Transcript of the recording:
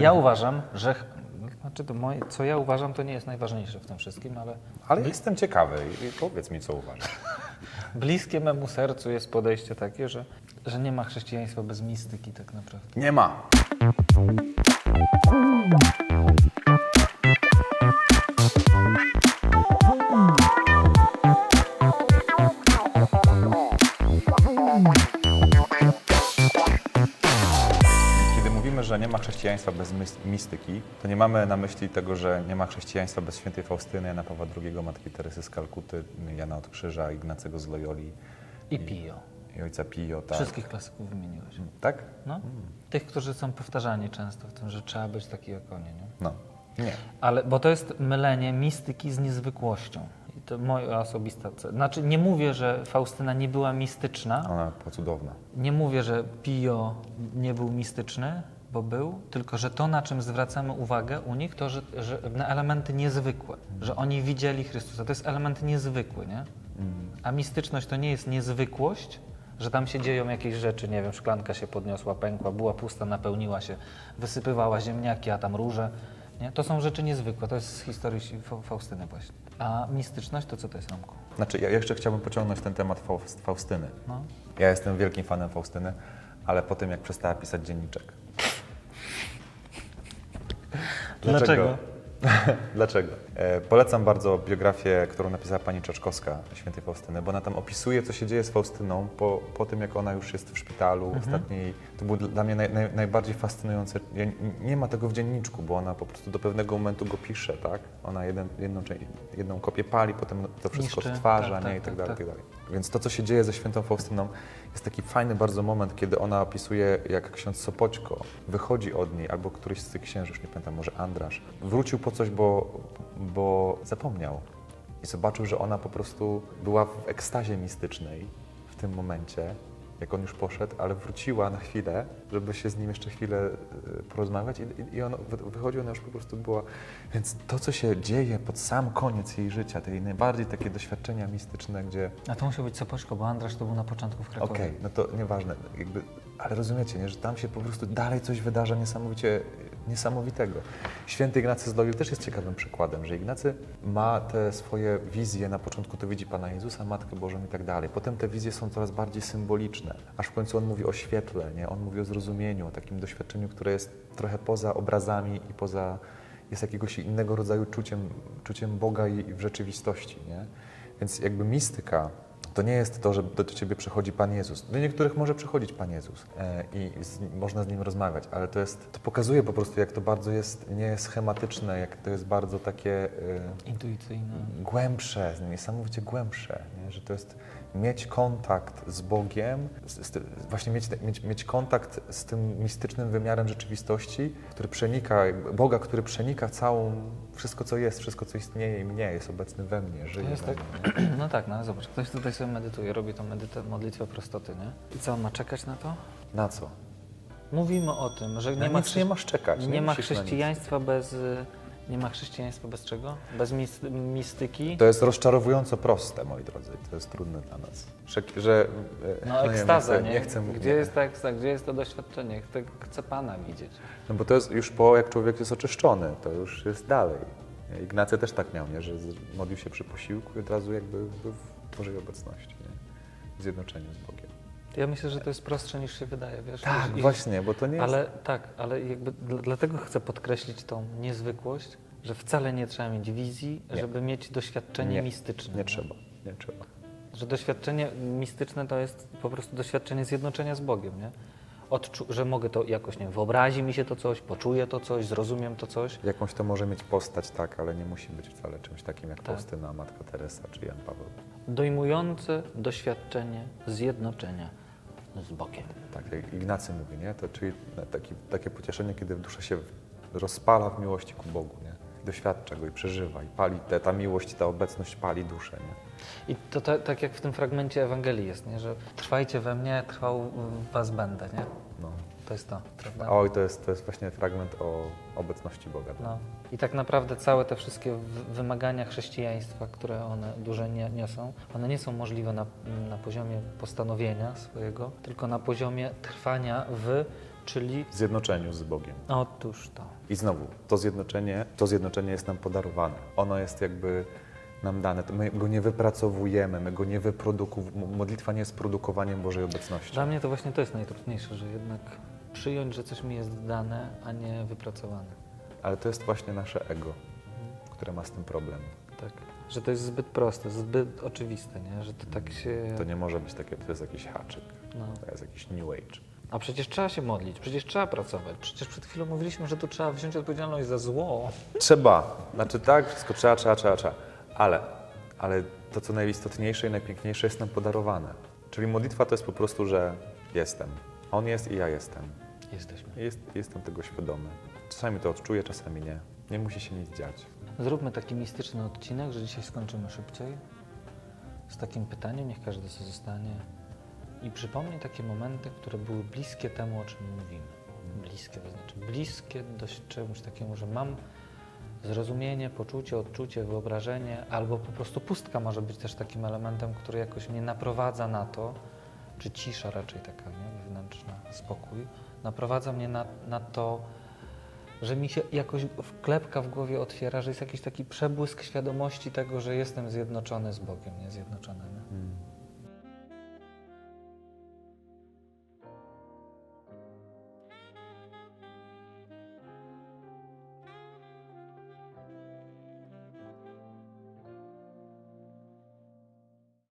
Ja uważam, że. Znaczy to moje, co ja uważam, to nie jest najważniejsze w tym wszystkim, ale Ale jestem ciekawy i powiedz mi, co uważasz. bliskie memu sercu jest podejście takie, że, że nie ma chrześcijaństwa bez mistyki tak naprawdę. Nie ma. Mówimy, że nie ma chrześcijaństwa bez mistyki, to nie mamy na myśli tego, że nie ma chrześcijaństwa bez świętej Faustyny, Jana Pawła II, Matki Teresy z Kalkuty, Jana od Krzyża, Ignacego z Loyoli I Pio. i ojca Pio. Tak? Wszystkich klasyków wymieniłeś. Tak? No? Tych, którzy są powtarzani często w tym, że trzeba być taki jak oni. Nie? No. Nie. Ale, bo to jest mylenie mistyki z niezwykłością. I to moja osobista. Znaczy, nie mówię, że Faustyna nie była mistyczna. Ona była cudowna. Nie mówię, że Pio nie był mistyczny, bo był, tylko że to, na czym zwracamy uwagę u nich, to, że, że na elementy niezwykłe, że oni widzieli Chrystusa. To jest element niezwykły, nie? A mistyczność to nie jest niezwykłość, że tam się dzieją jakieś rzeczy, nie wiem, szklanka się podniosła, pękła, była pusta, napełniła się, wysypywała ziemniaki, a tam róże. Nie? To są rzeczy niezwykłe, to jest z historii Fa- Faustyny właśnie. A mistyczność to co to jest, Romku? Znaczy, ja jeszcze chciałbym pociągnąć ten temat Faust- Faustyny. No. Ja jestem wielkim fanem Faustyny, ale po tym, jak przestała pisać dzienniczek. Dlaczego? Dlaczego? E, polecam bardzo biografię, którą napisała pani Czaczkowska, świętej Faustyny, bo ona tam opisuje, co się dzieje z Faustyną po, po tym, jak ona już jest w szpitalu. Ostatniej, to było dla mnie naj, naj, najbardziej fascynujące. Ja, nie ma tego w dzienniczku, bo ona po prostu do pewnego momentu go pisze, tak? Ona jeden, jedną, jedną kopię pali, potem to wszystko Niszczy. stwarza, Tak, nie? tak, I tak, tak, dalej, tak. i tak dalej. Więc to, co się dzieje ze świętą Faustyną, jest taki fajny bardzo moment, kiedy ona opisuje, jak ksiądz Sopoćko wychodzi od niej, albo któryś z tych księży, już nie pamiętam, może Andrasz, wrócił po coś, bo, bo zapomniał. I zobaczył, że ona po prostu była w ekstazie mistycznej w tym momencie, jak on już poszedł, ale wróciła na chwilę, żeby się z nim jeszcze chwilę y, porozmawiać i, i- on wy- wychodził, ona już po prostu była... Więc to, co się dzieje pod sam koniec jej życia, tej najbardziej takie doświadczenia mistyczne, gdzie A to musiał być Sopoćko, bo Andrasz to był na początku w Krakowie. Okej, no to nieważne, jakby, ale rozumiecie, nie, że tam się po prostu dalej coś wydarza niesamowicie niesamowitego. Święty Ignacy z też jest ciekawym przykładem, że Ignacy ma te swoje wizje, na początku to widzi Pana Jezusa, Matkę Bożą i tak dalej. Potem te wizje są coraz bardziej symboliczne, aż w końcu on mówi o świetle, nie? on mówi o zrozumieniu, o takim doświadczeniu, które jest trochę poza obrazami i poza, jest jakiegoś innego rodzaju czuciem, czuciem Boga i, i w rzeczywistości. Nie? Więc jakby mistyka to nie jest to, że do Ciebie przychodzi Pan Jezus. Do niektórych może przychodzić Pan Jezus e, i z, można z Nim rozmawiać, ale to jest, to pokazuje po prostu, jak to bardzo jest nie schematyczne, jak to jest bardzo takie e, Intuicyjne. głębsze, niesamowicie głębsze, nie? że to jest mieć kontakt z Bogiem, z, z, właśnie mieć, mieć, mieć kontakt z tym mistycznym wymiarem rzeczywistości, który przenika, Boga, który przenika całą, wszystko co jest, wszystko co istnieje i mnie, jest obecny we mnie, żyje To jest tak, mnie. no tak, no zobacz, ktoś tutaj sobie medytuje, robi tą medytę, modlitwę prostoty, nie? I co, on ma czekać na to? Na co? Mówimy o tym, że Nie, ma, nic nie masz czekać. nie ma musisz na nic. chrześcijaństwa bez... y, Nie ma chrześcijaństwa bez czego? Bez mis, mistyki? To jest rozczarowująco proste, moi drodzy. To jest trudne dla nas. Że, że e, No nie, ekstaza, nie? Chcę, nie chcę, Gdzie nie. jest ta ekstaza, gdzie jest to doświadczenie? Chcę, chcę Pana widzieć. No bo to jest już po, jak człowiek jest oczyszczony, to już jest dalej. Ignacy też tak miał, nie? że z- modlił się przy posiłku i od razu jakby był w Bożej obecności, nie? zjednoczeniu z Bogiem. Ja myślę, że to jest prostsze niż się wydaje, wiesz? Tak, właśnie, bo to nie jest... Ale tak, ale jakby dl- dlatego chcę podkreślić tą niezwykłość, że wcale nie trzeba mieć wizji, Nie. żeby mieć doświadczenie Nie, mistyczne. Nie trzeba, nie trzeba. Że doświadczenie mistyczne to jest po prostu doświadczenie zjednoczenia z Bogiem, nie? Odczu- że mogę to jakoś, nie wiem, wyobrazi mi się to coś, poczuję to coś, zrozumiem to coś. Jakąś to może mieć postać, tak, ale nie musi być wcale czymś takim jak Tak. Faustyna, Matka Teresa czy Jan Paweł. Dojmujące doświadczenie zjednoczenia z Bogiem. Tak, jak Ignacy mówi, nie? To, czyli taki, takie pocieszenie, kiedy dusza się rozpala w miłości ku Bogu, nie? Doświadcza go i przeżywa i pali, te, ta miłość, ta obecność pali duszę, nie? I to ta, tak jak w tym fragmencie Ewangelii jest, nie? że trwajcie we mnie, trwał was będę, nie? No. To jest to, prawda? Oj, to jest, to jest właśnie fragment o obecności Boga. No. I tak naprawdę całe te wszystkie wymagania chrześcijaństwa, które one duże nie, niosą, one nie są możliwe na, na poziomie postanowienia swojego, tylko na poziomie trwania w Czyli w zjednoczeniu z Bogiem. otóż to. I znowu, to zjednoczenie, to zjednoczenie jest nam podarowane. Ono jest jakby nam dane. My go nie wypracowujemy, my go nie wyprodukujemy. Modlitwa nie jest produkowaniem Bożej obecności. Dla mnie to właśnie to jest najtrudniejsze, że jednak przyjąć, że coś mi jest dane, a nie wypracowane. Ale to jest właśnie nasze ego, które ma z tym problem. Tak. Że to jest zbyt proste, zbyt oczywiste, nie? Że to tak się... To nie może być takie, to jest jakiś haczyk, No. to jest jakiś new age. A przecież trzeba się modlić, przecież trzeba pracować. Przecież przed chwilą mówiliśmy, że tu trzeba wziąć odpowiedzialność za zło. Trzeba, znaczy tak, wszystko trzeba, trzeba, trzeba, trzeba. Ale, ale to, co najistotniejsze i najpiękniejsze jest nam podarowane. Czyli modlitwa to jest po prostu, że jestem. On jest i ja jestem. Jesteśmy. Jest, jestem tego świadomy. Czasami to odczuję, czasami nie. Nie musi się nic dziać. Zróbmy taki mistyczny odcinek, że dzisiaj skończymy szybciej. Z takim pytaniem, niech każdy sobie zostanie. I przypomnij takie momenty, które były bliskie temu, o czym mówimy. Bliskie, to znaczy bliskie dość czemuś takiemu, że mam zrozumienie, poczucie, odczucie, wyobrażenie, albo po prostu pustka może być też takim elementem, który jakoś mnie naprowadza na to, czy cisza raczej taka, nie? wewnętrzna, spokój, naprowadza mnie na, na to, że mi się jakoś wklepka w głowie otwiera, że jest jakiś taki przebłysk świadomości tego, że jestem zjednoczony z Bogiem, nie zjednoczony. Nie?